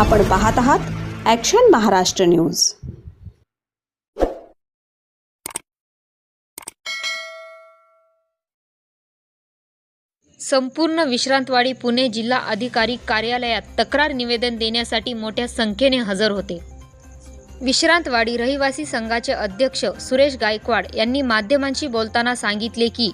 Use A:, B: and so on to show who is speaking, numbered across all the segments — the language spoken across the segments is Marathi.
A: आपण पाहत आहात ॲक्शन महाराष्ट्र न्यूज
B: संपूर्ण विश्रांतवाडी पुणे जिल्हा अधिकारी कार्यालयात तक्रार निवेदन देण्यासाठी मोठ्या संख्येने हजर होते. विश्रांतवाडी रहिवासी संघाचे अध्यक्ष सुरेश गायकवाड यांनी माध्यमांशी बोलताना सांगितले की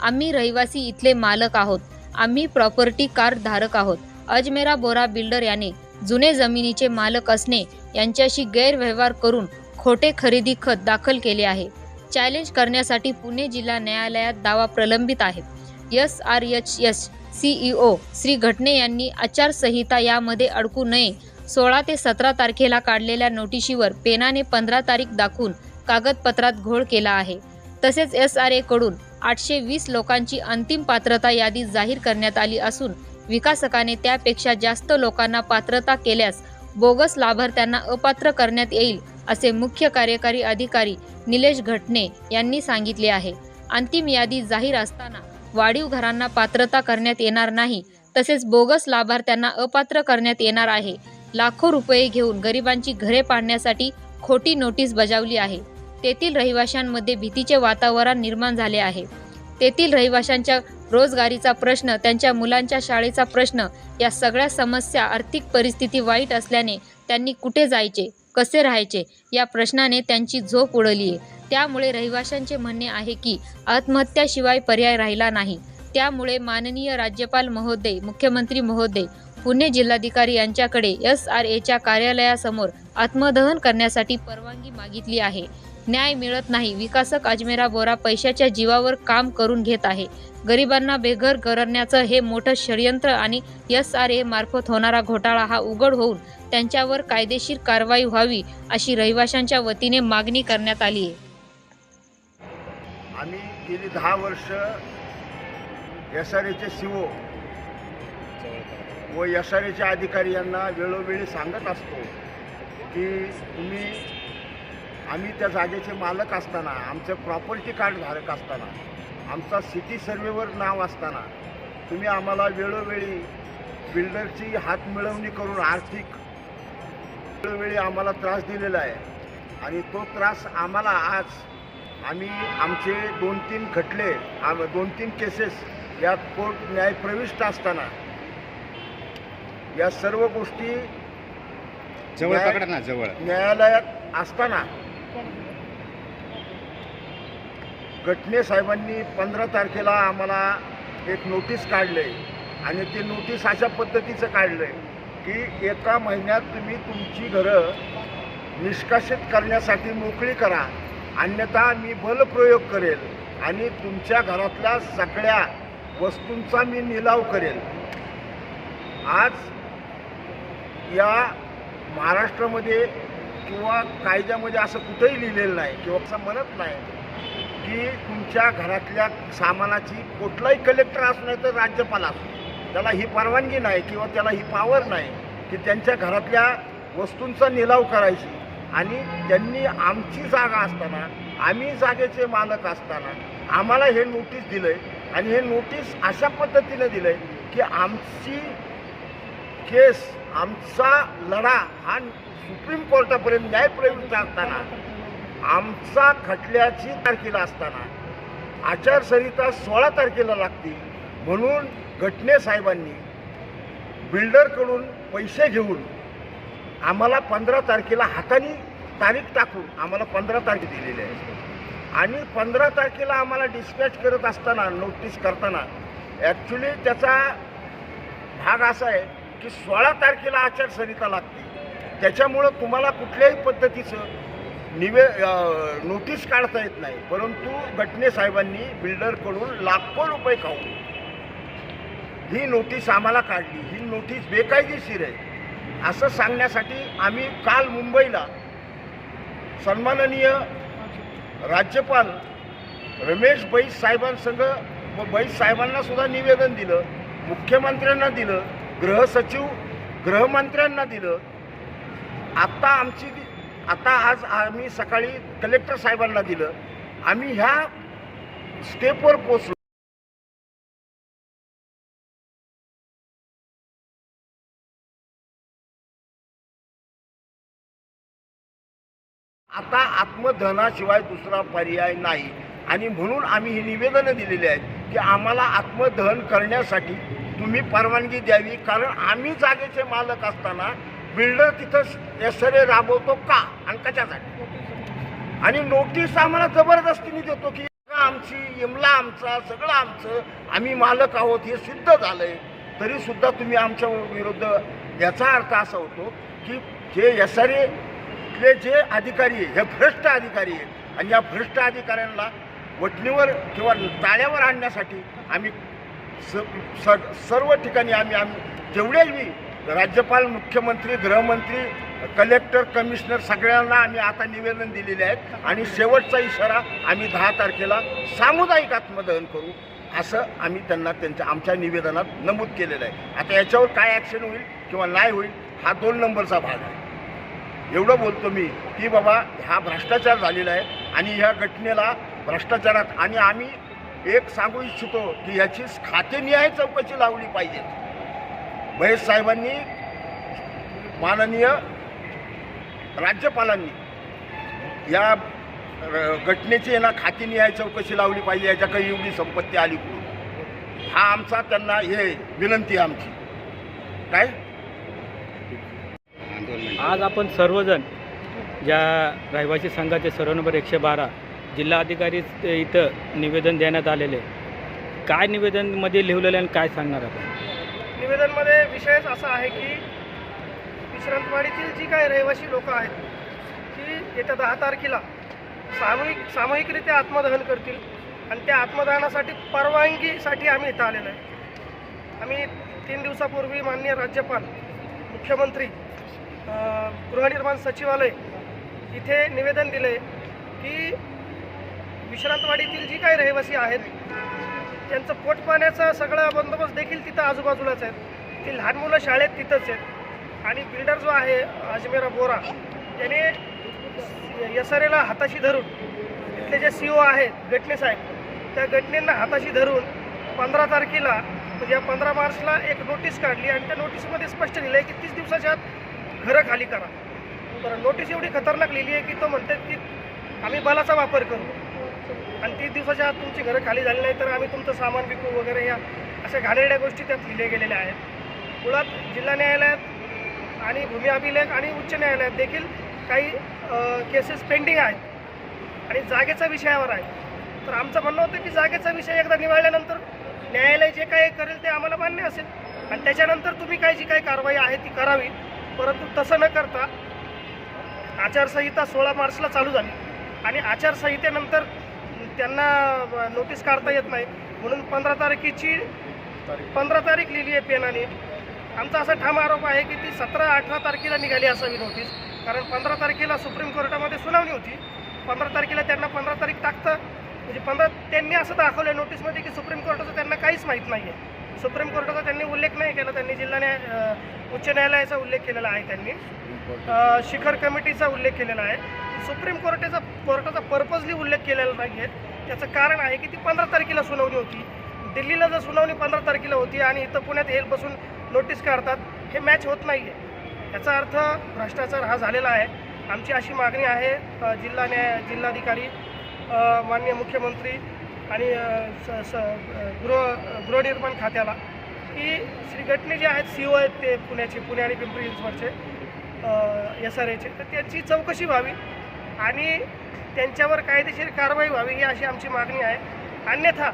B: आम्ही रहिवासी इथले मालक आहोत. आम्ही प्रॉपर्टी कार्ड धारक आहोत. अजमेरा बोरा बिल्डर याने जुने जमिनीचे मालक असणे यांच्याशी गैरव्यवहार करून खोटे खरेदी खत दाखल केले आहे. चॅलेंज करण्यासाठी पुणे जिल्हा न्यायालयात दावा प्रलंबित आहे. S R H S CEO Shri Ghatne यांनी आचारसंहिता यामध्ये अडकू नये. सोळा ते सतरा तारखेला काढलेल्या नोटिशीवर पेनाने पंधरा तारीख दाखवून कागदपत्रात घोळ केला आहे. तसेच एस आर एकडून आठशे वीस लोकांची अंतिम पात्रता यादी जाहीर करण्यात आली असून विकासकाने त्यापेक्षा जास्त लोकांना पात्रता केल्यास बोगस लाभार्थ्यांना अपात्र करण्यात येईल असे मुख्य कार्यकारी अधिकारी निलेश घटने यांनी सांगितले आहे. अंतिम यादी जाहीर असताना वाढीव घरांना पात्रता करण्यात येणार नाही तसेच बोगस लाभार्थ्यांना अपात्र करण्यात येणार आहे. लाखो रुपये घेऊन गरिबांची घरे पाडण्यासाठी खोटी नोटीस बजावली आहे. तेथील रहिवाशांमध्ये भीतीचे वातावरण निर्माण झाले आहे. तेथील रहिवाशांच्या रोजगारीचा प्रश्न त्यांच्या मुलांच्या शाळेचा प्रश्न या सगळ्या समस्या आर्थिक परिस्थिती वाईट असल्याने त्यांनी कुठे जायचे कसे राहायचे या प्रश्नाने त्यांची झोप उडली आहे. त्यामुळे रहिवाशांचे म्हणणे आहे की आत्महत्याशिवाय पर्याय राहिला नाही. त्यामुळे माननीय राज्यपाल महोदय मुख्यमंत्री महोदय पुणे जिल्हाधिकारी यांच्याकडे एस आर एच्या कार्यालयासमोर आत्मदहन करण्यासाठी परवानगी मागितली आहे. न्याय मिळत नाही. विकासक अजमेरा बोरा पैशाच्या जीवावर काम करून घेत आहे. गरिबांना बेघर करण्याचं हे मोठं षडयंत्र आणि एस आर ए मार्फत होणारा घोटाळा हा उघड होऊन त्यांच्यावर कायदेशीर कारवाई व्हावी अशी रहिवाशांच्या वतीने मागणी करण्यात आली आहे.
C: आम्ही गेली दहा वर्ष एस आर एचे सीओ व एस आर एचे अधिकारी यांना वेळोवेळी सांगत असतो की तुम्ही आम्ही त्या जागेचे मालक असताना आमचं प्रॉपर्टी कार्ड धारक असताना आमचा सिटी सर्वेवर नाव असताना तुम्ही आम्हाला वेळोवेळी बिल्डरची हात मिळवणी करून आर्थिक वेळोवेळी आम्हाला त्रास दिलेला आहे. आणि तो त्रास आम्हाला आज आम्ही आमचे दोन तीन खटले आम दोन तीन केसेस या कोर्ट न्याय प्रविष्ट असताना या सर्व गोष्टी
D: जवळ.
C: न्यायालयात असताना घटने साहेबांनी पंधरा तारखेला आम्हाला एक नोटीस काढले आणि ते नोटीस अशा पद्धतीचं काढलंय की एका महिन्यात तुम्ही तुमची घरं निष्कासित करण्यासाठी मोकळी करा. अन्यथा मी बलप्रयोग करेल आणि तुमच्या घरातल्या सगळ्या वस्तूंचा मी निलाव करेल. आज या महाराष्ट्रामध्ये किंवा कायद्यामध्ये असं कुठंही लिहिलेलं नाही किंवा असं म्हणत नाही की तुमच्या घरातल्या सामानाची कुठलाही कलेक्टर असू नाही तर राज्यपाल असो. त्याला ही परवानगी नाही किंवा त्याला ही पावर नाही की त्यांच्या घरातल्या वस्तूंचा निलाव करायची. आणि त्यांनी आमची जागा असताना आम्ही जागेचे मालक असताना आम्हाला हे नोटीस दिलंय आणि हे नोटीस अशा पद्धतीने आहे की आमची केस आमचा लढा हा सुप्रीम कोर्टापर्यंत न्यायप्रविष्ट असताना आमचा खटल्याची तारखेला असताना आचारसंहिता सोळा तारखेला लागते म्हणून घटने साहेबांनी बिल्डरकडून पैसे घेऊन आम्हाला पंधरा तारखेला हाताने तारीख टाकून आम्हाला पंधरा तारीख दिलेली आहे आणि पंधरा तारखेला आम्हाला डिस्पॅच करत असताना नोटीस करताना ॲक्च्युली त्याचा भाग असा आहे की सोळा तारखेला आचारसंहिता लागते. त्याच्यामुळं तुम्हाला कुठल्याही पद्धतीचं निवे नोटीस काढता येत नाही. परंतु घटने साहेबांनी बिल्डरकडून लाखो रुपये खाऊन ही नोटीस आम्हाला काढली. ही नोटीस बेकायदेशीर आहे. असं सांगण्यासाठी आम्ही काल मुंबईला सन्माननीय राज्यपाल रमेश बैस साहेबांसंग व बैस साहेबांना सुद्धा निवेदन दिलं मुख्यमंत्र्यांना दिलं गृहसचिव गृहमंत्र्यांना दिलं आत्ता आमची आता आज आम्ही सकाळी कलेक्टर साहेबांना दिलं. आम्ही ह्या स्टेपवर पोचलो आता आत्मधनाशिवाय दुसरा पर्याय नाही. आणि म्हणून आम्ही ही निवेदनं दिलेली आहेत की आम्हाला आत्मदहन करण्यासाठी तुम्ही परवानगी द्यावी. कारण आम्ही जागेचे मालक असताना बिल्डर तिथं एस राबवतो का? आणि कशासाठी? आणि नोटीस आम्हाला जबरदस्तीने देतो की आमची इमला आमचा सगळं आमचं आम्ही मालक आहोत हे सिद्ध झालंय. तरी सुद्धा तुम्ही आमच्या विरुद्ध याचा अर्थ असा होतो की जे एस आर एले जे अधिकारी आहे हे भ्रष्ट अधिकारी आहेत. आणि या भ्रष्ट अधिकाऱ्यांना वटणीवर किंवा ताळ्यावर आणण्यासाठी आम्ही स स- सर्व ठिकाणी आम्ही आम्ही जेवढे मी राज्यपाल मुख्यमंत्री गृहमंत्री कलेक्टर कमिशनर सगळ्यांना आम्ही आता निवेदन दिलेले आहेत. आणि शेवटचा इशारा आम्ही दहा तारखेला सामुदायिक आत्मदहन करू असं आम्ही त्यांना त्यांच्या आमच्या निवेदनात नमूद केलेलं आहे. आता याच्यावर काय ॲक्शन होईल किंवा नाही होईल हा दोन नंबरचा भाग आहे. एवढं बोलतो मी की बाबा हा भ्रष्टाचार झालेला आहे आणि ह्या घटनेला भ्रष्टाचारात आणि आम्ही एक सांगू इच्छितो की याची खातेनिहाय चौकशी लावली पाहिजे. महेश साहेबांनी माननीय राज्यपालांनी या र- घटनेची यांना ना खातेनिहाय चौकशी लावली पाहिजे याच्या काही एवढी संपत्ती आली कुठून? हा आमचा त्यांना हे विनंती आहे आमची. काय?
E: आज आपण सर्वजण ज्या रहिवासी संघाचे सर्व नंबर एकशे बारा जिल्हाधिकारी इथं निवेदन देण्यात आलेले. काय निवेदनमध्ये लिहिलेलं आहे आणि काय सांगणार आपण?
F: निवेदनमध्ये विषयच असा आहे की विश्रांतवाडीतील जी काही रहिवासी लोक आहेत ती येत्या दहा तारखेला सामूहिक सामूहिकरित्या आत्मदहन करतील आणि त्या आत्मदहनासाठी परवानगीसाठी आम्ही इथं आलेलो आहे. आम्ही तीन दिवसापूर्वी माननीय राज्यपाल मुख्यमंत्री गृहनिर्माण सचिवालय इथे निवेदन दिले की विश्रांतवाडीतील जी काही रहिवासी आहेत त्यांचं पोटपाण्याचा सगळा बंदोबस्त देखील तिथं आजूबाजूलाच आहेत ती लहान मुलं शाळेत तिथंच आहेत. आणि बिल्डर जो आहे अजमेरा बोरा त्याने एस आर एला हाताशी धरून तिथले जे सी ओ आहेत गटणे साहेब त्या गटनेंना हाताशी धरून पंधरा तारखेला म्हणजे या पंधरा मार्चला एक नोटीस काढली आणि त्या नोटीसमध्ये स्पष्ट लिहिलं आहे की तीस दिवसाच्या आत घरं खाली करा. तर नोटीस एवढी खतरनाक लिहिली आहे की तो म्हणतात की आम्ही बलाचा वापर करू. तीस दिवसाच्या आत तुमची घरं खाली झाली नाही तर आम्ही तुमचं सामान विकू वगैरे या अशा घाणेरड्या गोष्टी त्यात लिहिल्या गेलेल्या आहेत. मुळात जिल्हा न्यायालयात आणि भूमी अभिलेख आणि उच्च न्यायालयात देखील काही केसेस पेंडिंग आहेत आणि जागेचा विषयावर आहे. तर आमचं म्हणणं होतं की जागेचा विषय एकदा निवडल्यानंतर न्यायालय जे काही करेल ते आम्हाला मान्य असेल. आणि त्याच्यानंतर तुम्ही काय जी काही कारवाई आहे ती करावी. परंतु तसं न करता आचारसंहिता सोळा मार्चला चालू झाली. आणि आचारसंहितेनंतर त्यांना नोटीस काढता येत नाही. म्हणून पंधरा तारखेची पंधरा तारीख लिहिली आहे पेनाने. आमचा असा ठाम आरोप आहे की ती सतरा अठरा तारखेला निघाली असावी नोटीस कारण पंधरा तारखेला सुप्रीम कोर्टामध्ये सुनावणी होती. पंधरा तारखेला त्यांना पंधरा तारीख टाकतं. म्हणजे पंधरा त्यांनी असं दाखवलं नोटीसमध्ये की सुप्रीम कोर्टाचं त्यांना काहीच माहीत नाही आहे सुप्रीम कोर्टाचा त्यांनी उल्लेख नाही केला. त्यांनी जिल्हा न्याय उच्च न्यायालयाचा उल्लेख केलेला आहे त्यांनी. शिखर कमिटीचा उल्लेख केलेला आहे. सुप्रीम कोर्टाचा कोर्टाचा पर्पजली उल्लेख केलेला नाही आहे. त्याचं कारण आहे की ती पंधरा तारखेला सुनावणी होती. दिल्लीला जर सुनावणी पंधरा तारखेला होती आणि इथं पुण्यात हेल बसून नोटीस काढतात हे मॅच होत नाही आहे याचा अर्थ भ्रष्टाचार हा झालेला आहे. आमची अशी मागणी आहे जिल्हा न्याय जिल्हाधिकारी माननीय मुख्यमंत्री आणि स स गृह गृहनिर्माण खात्याला की श्री गटणे जे आहेत सी ओ आहेत ते पुण्याचे पुणे आणि पिंपरी चिंचवडचे एस आर एचे तर त्याची चौकशी व्हावी. आणि त्यांच्यावर कायदेशीर कारवाई व्हावी ही अशी आमची मागणी आहे. अन्यथा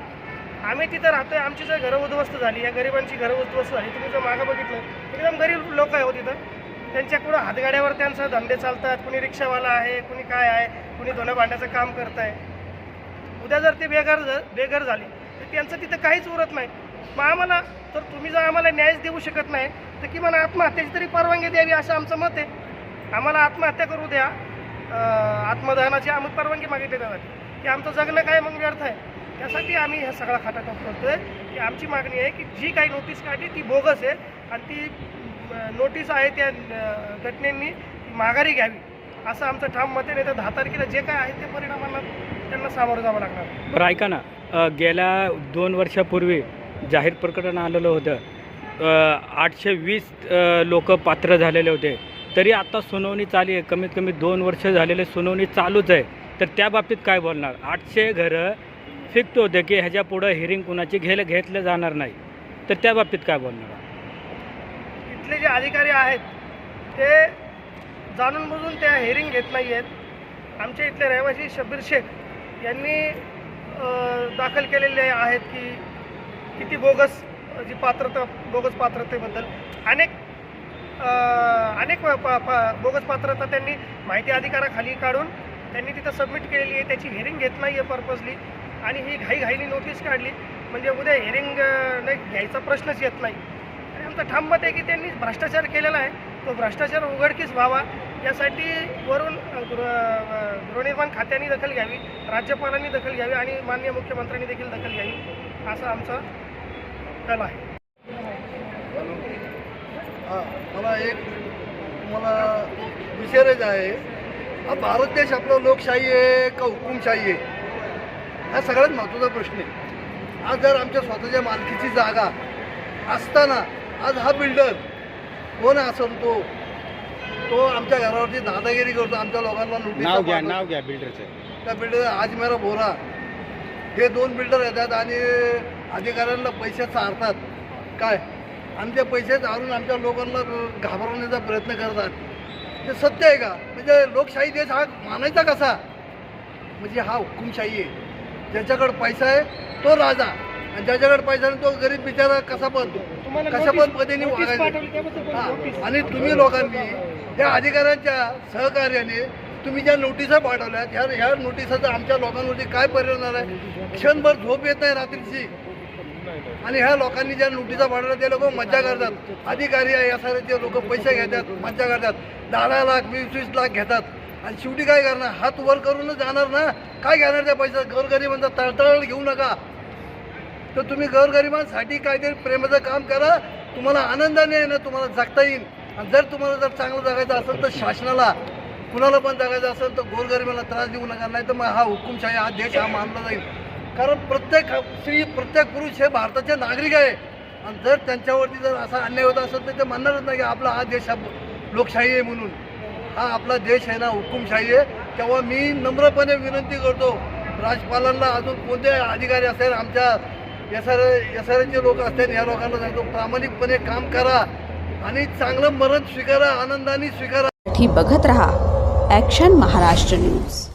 F: आम्ही तिथं राहतोय आमची जर घरं उद्ध्वस्त झाली या गरिबांची घरं उद्ध्वस्त झाली तुम्ही जर मागं बघितलं एकदम गरीब लोक आहे हो तिथं. त्यांच्याकडं हातगाड्यावर त्यांचा धंदे चालतात कुणी रिक्षावाला आहे कुणी काय आहे कुणी धुणं भांड्याचं काम करत आहे उद्या जर ते बेघर बेघर झाले तर त्यांचं तिथं काहीच उरत नाही. मग आम्हाला तर तुम्ही जर आम्हाला न्यायच देऊ शकत नाही तर किमान आत्महत्येची तरी परवानगी द्यावी असं आमचं मत आहे. आम्हाला आत्महत्या करू द्या. आत्मदहनाची आम्ही परवानगी मागितली त्यासाठी की आमचं जगणं काय मग व्यर्थ आहे? त्यासाठी आम्ही हा सगळा खाटाटोप करतोय. की आमची मागणी आहे की जी काही नोटीस काढली ती बोगस आहे. आणि ती नोटीस आहे त्या घटनेंनी माघारी घ्यावी. असं आमचं ठाम मत आहे. नाही तर दहा तारखेला जे काय आहे ते परिणामांना त्यांना सामोरं जावं लागणार.
E: बरं ऐका ना. गेल्या दोन वर्षापूर्वी जाहीर प्रकटन आलेलं होतं. आठशे वीस लोक पात्र झालेले होते. तरी आता सुनावणी चालू आहे. कमीत कमी दोन वर्ष झालेले सुनावणी चालूच आहे. तर त्या बाबतीत काय बोलणार? आठशे घरं फिक्ट होते की ह्याच्या पुढं हिरिंग कुणाची घेल घेतलं जाणार नाही. तर त्या बाबतीत काय बोलणार?
F: इथले जे अधिकारी आहेत ते जाणून बुजून त्या हेरिंग घेत नाही आहेत आमच्या इथले रहिवासी शब्बीर शेख यांनी दाखल केलेले आहेत की किती बोगस जी पात्रता बोगस पात्रतेबद्दल. अनेक अनेक प- प- प- बोगस पात्रता त्यांनी माहिती अधिकाराखाली काढून त्यांनी तिथं सबमिट केलेली आहे. त्याची हिअरिंग घेत नाही आहे पर्पजली आणि ही घाईघाईनी नोटीस काढली. म्हणजे उद्या हिअरिंग नाही घ्यायचा प्रश्नच येत नाही. आणि आमचं ठाम मत आहे की त्यांनी भ्रष्टाचार केलेला आहे. तो भ्रष्टाचार उघडकीस व्हावा. यासाठी वरून गृह गृहनिर्माण खात्याने दखल घ्यावी. राज्यपालांनी दखल घ्यावी. आणि माननीय मुख्यमंत्र्यांनी देखील दखल घ्यावी. असा आमचा कल आहे.
G: हा मला एक तुम्हाला विचारायचं आहे. हा भारत देश आपला लोकशाही आहे का हुकुमशाही आहे? हा सगळ्यात महत्त्वाचा प्रश्न आहे. आज जर आमच्या स्वतःच्या मालकीची जागा असताना आज हा बिल्डर कोण असेल तो? तो आमच्या घरावरती दादागिरी करतो आमच्या लोकांना
D: नाव घ्या नाव घ्या बिल्डरचं
G: त्या बिल्डर आज मेरा बोरा हे दोन बिल्डर येतात आणि अधिकाऱ्यांना पैसे चारतात. काय? आणि ते पैसे चारून आमच्या लोकांना घाबरवण्याचा प्रयत्न करतात. ते सत्य आहे का? म्हणजे लोकशाही देश हा मानायचा कसा? म्हणजे हा हुकुमशाही आहे. ज्याच्याकडे पैसा आहे तो राजा. आणि ज्याच्याकडे पैसा नाही तो गरीब बिचारा कसा बनतो कशा पण पद्धतीने वागायचं. हा. आणि तुम्ही लोकांनी या अधिकाऱ्यांच्या सहकार्याने तुम्ही ज्या नोटिसा पाठवल्यात ह्या ह्या नोटिसाचा आमच्या लोकांवरती काय परिणाम आहे क्षणभर झोप येत नाही रात्रीची. आणि ह्या लोकांनी ज्या लुटीचा पाठवल्या ते लोक मज्जा करतात. अधिकारी आहे या सारे लोक पैसे घेतात मज्जा करतात. दहा दहा लाख वीस वीस लाख घेतात. आणि शेवटी काय करणार? हात वर करूनच जाणार ना? काय घेणार त्या पैसा गोरगरिबांचा तळतळ घेऊ नका. तर तुम्ही गोरगरिबांसाठी काहीतरी प्रेमाचं काम करा. तुम्हाला आनंदाने आहे ना तुम्हाला जगता येईल. आणि जर तुम्हाला जर चांगलं जगायचं असेल तर शासनाला कुणाला पण जगायचं असेल तर गोरगरिबांना त्रास देऊ नका. नाही तर मग हा हुकुमशाही हा देश हा मानला जाईल. कारण प्रत्येक स्त्री प्रत्येक पुरुष हे भारताचे नागरिक आहे. आणि जर त्यांच्यावरती जर असा अन्याय होत असेल तर ते म्हणणारच नाही की आपला हा देश हा लोकशाही आहे म्हणून. हा आपला देश आहे ना हुकुमशाही आहे. तेव्हा मी नम्रपणे विनंती करतो राजपालांना अजून कोणते अधिकारी असेल आमच्या एस आर एस आर एचे लोक असतील या लोकांना सांगतो प्रामाणिकपणे काम करा आणि चांगलं मरण स्वीकारा आनंदाने स्वीकारा.
A: बघत रहा ॲक्शन महाराष्ट्र न्यूज